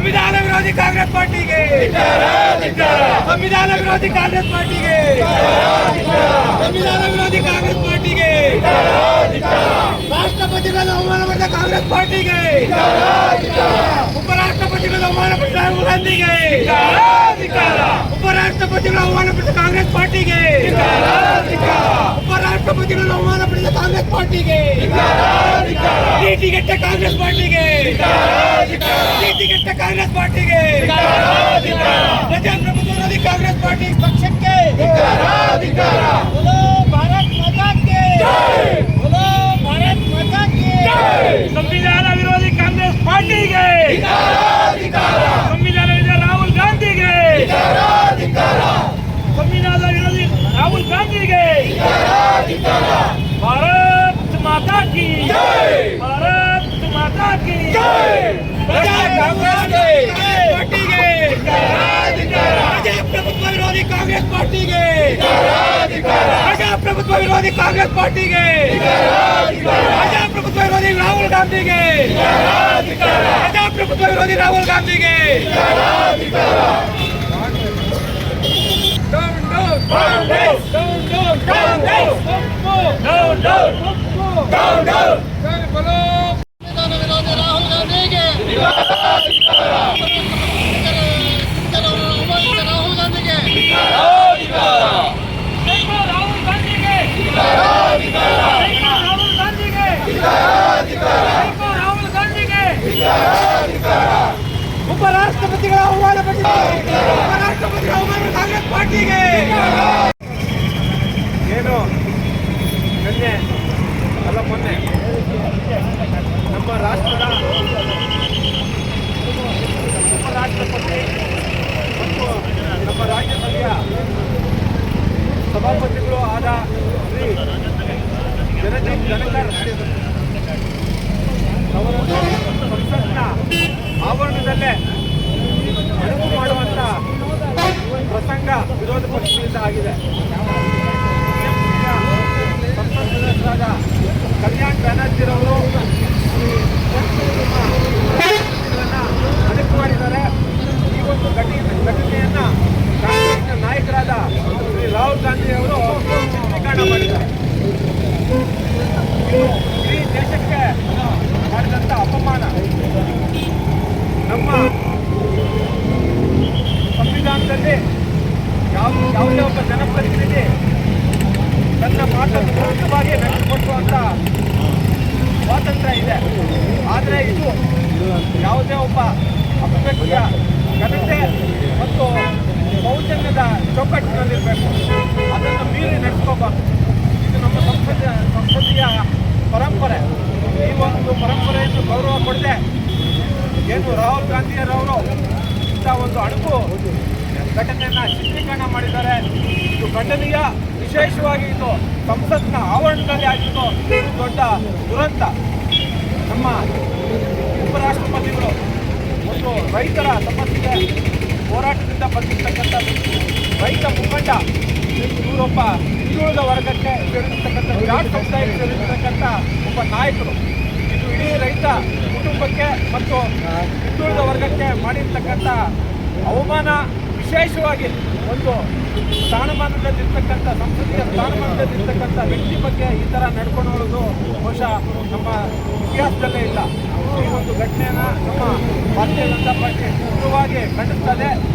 संविधान विरोधी कांग्रेस पार्टी के। संविधान विरोधी कांग्रेस पार्टी के। संविधान विरोधी कांग्रेस पार्टी के। राष्ट्रपति का अवमान पड़ता कांग्रेस पार्टी के। उपराष्ट्रपति का अवमान पड़ता राहुल गांधी के। उपराष्ट्रपति का बहुमान पड़ता कांग्रेस पार्टी के। उपराष्ट्रपति का अवमान पड़ता कांग्रेस पार्टी के। ನೀತಿಗೆಟ್ಟ ಕಾಂಗ್ರೆಸ್ ಪಾರ್ಟಿಗೆ. ನೀತಿಗೆಟ್ಟ ಕಾಂಗ್ರೆಸ್ ಪಾರ್ಟಿಗೆ. ಪ್ರಜಾಪ್ರಭುತ್ವವಾದಿ ಕಾಂಗ್ರೆಸ್ ಪಾರ್ಟಿ ಪಕ್ಷಕ್ಕೆ. ಭಾರತ್ ಮಾತಾಕ್ಕೆ. ಭಾರತ್ ಮಾತಾಕ್ಕೆ. ಸಂವಿಧಾನ ವಿರೋಧಿ ಕಾಂಗ್ರೆಸ್ ಪಾರ್ಟಿಗೆ. ಸಂವಿಧಾನ ವಿರೋಧಿ ರಾಹುಲ್ ಗಾಂಧಿಗೆ. ಸಂವಿಧಾನ ವಿರೋಧಿ ರಾಹುಲ್ ಗಾಂಧಿಗೆ. ಭಾರತ್ ಮಾತಾ ಕಿ ಪಾರ್ಟಿಗೆ ಪ್ರಜಾಪ್ರಭುತ್ವ ವಿರೋಧಿ ಕಾಂಗ್ರೆಸ್ ಪಾರ್ಟಿಗೆ ಪ್ರಜಾಪ್ರಭುತ್ವ ವಿರೋಧಿ ಕಾಂಗ್ರೆಸ್ ಪಾರ್ಟಿಗೆ ಪ್ರಜಾಪ್ರಭುತ್ವ ವಿರೋಧಿ ರಾಹುಲ್ ಗಾಂಧಿಗೆ ಪ್ರಜಾಪ್ರಭುತ್ವ ವಿರೋಧಿ ರಾಹುಲ್ ಗಾಂಧಿಗೆ Down, down, down, down, down, down, down, down, down, down. ಜೈ ಬಲೋ ಸಂವಿಧಾನ ವಿರೋಧಿ ರಾಹುಲ್ ಗಾಂಧಿಗೆ ಅವಮಾನಿಸಿದ Yeah. ಸಭಾಪತಿಗಳು ಆದ ಶ್ರೀ ಜಗದೀಪ್ ಧನಕರ್ ಅವರನ್ನು ಸಂಸತ್ನ ಆವರಣದಲ್ಲೇ ಮಾಡುವಂತ ಪ್ರಸಂಗ ವಿರೋಧ ಪಕ್ಷದಿಂದ ಆಗಿದೆ ಸಂಸತ್ ಸದಸ್ಯರಾದ ಕಲ್ಯಾಣ್ ಬ್ಯಾನರ್ಜಿರವರು ಅಣಕು ಮಾಡಿದ್ದಾರೆ ಈ ಒಂದು ಘಟನೆ ಘಟನೆಯನ್ನ ಕಾಂಗ್ರೆಸ್ನ ನಾಯಕರಾದ ಶ್ರೀ ರಾಹುಲ್ ಗಾಂಧಿ ಅವರು ಚಿತ್ರೀಕರಣ ಮಾಡಿದ್ದಾರೆ ಇದು ಇಡೀ ದೇಶಕ್ಕೆ ಮಾಡಿದಂಥ ಅಪಮಾನ ನಮ್ಮ ಸಂವಿಧಾನದಲ್ಲಿ ಯಾವ ಯಾವುದೇ ಒಬ್ಬ ಜನಪ್ರತಿನಿಧಿ ತನ್ನ ಮಾತನ್ನು ಮುಕ್ತವಾಗಿ ನಡೆಸಿಕೊಡುವಂಥ ಸ್ವಾತಂತ್ರ್ಯ ಇದೆ. ಆದರೆ ಇದು ಯಾವುದೇ ಒಬ್ಬ ಅಭಿವ್ಯಕ್ತಿಯ ಘನತೆ ಮತ್ತು ಸೌಜನ್ಯದ ಚೌಕಟ್ಟಿನಲ್ಲಿರಬೇಕು. ಅದನ್ನು ಮೀರಿ ನಡೆಸ್ಕೋಬಾರ್ದು. ಇದು ನಮ್ಮ ಸಂಸದೀಯ ಸಂಸದೀಯ ಪರಂಪರೆ ಈ ಒಂದು ಪರಂಪರೆಯನ್ನು ಗೌರವ ಕೊಡದೆ ಏನು ರಾಹುಲ್ ಗಾಂಧಿಯರವರು ಇಂಥ ಒಂದು ಅಣುಕು ಘಟನೆಯನ್ನು ಚಿತ್ರೀಕರಣ ಮಾಡಿದ್ದಾರೆ. ಇದು ಖಂಡನೀಯ ವಿಶೇಷವಾಗಿ ಇದು ಸಂಸತ್ನ ಆವರಣದಲ್ಲಿ ಆಗಿದ್ದು ದೊಡ್ಡ ದುರಂತ. ನಮ್ಮ ಉಪರಾಷ್ಟ್ರಪತಿಗಳು ಒಂದು ರೈತರ ಸಮಸ್ಯೆಗೆ ಹೋರಾಟದಿಂದ ಬಂದಿರ್ತಕ್ಕಂಥ ರೈತ ಮುಖಂಡ ಇವರೊಬ್ಬ ಹಿಂದುಳಿದ ವರ್ಗಕ್ಕೆ ಸೇರಿರ್ತಕ್ಕಂಥ ವಿರಾಟ್ ಸಮುದಾಯಕ್ಕೆ ಸೇರಿರ್ತಕ್ಕಂಥ ಒಬ್ಬ ನಾಯಕರು. ಇದು ಇಡೀ ರೈತ ಕುಟುಂಬಕ್ಕೆ ಮತ್ತು ಹಿಂದುಳಿದ ವರ್ಗಕ್ಕೆ ಮಾಡಿರ್ತಕ್ಕಂಥ ಅವಮಾನ ವಿಶೇಷವಾಗಿ ಒಂದು ಸ್ಥಾನಮಾನದಲ್ಲಿರ್ತಕ್ಕಂಥ ಸಂಸ್ಕೃತಿಯ ಸ್ಥಾನಮಾನದಲ್ಲಿರ್ತಕ್ಕಂಥ ವ್ಯಕ್ತಿ ಬಗ್ಗೆ ಈ ಥರ ನಡ್ಕೊಂಡು ಬಹುಶಃ ನಮ್ಮ ಇತಿಹಾಸದಲ್ಲೇ ಇಲ್ಲ. ಈ ಒಂದು ಘಟನೆಯನ್ನು ನಮ್ಮ ಭಾರತೀಯ ಜನತಾ ಪಾರ್ಟಿ ತೀವ್ರವಾಗಿ ಖಂಡಿಸ್ತದೆ.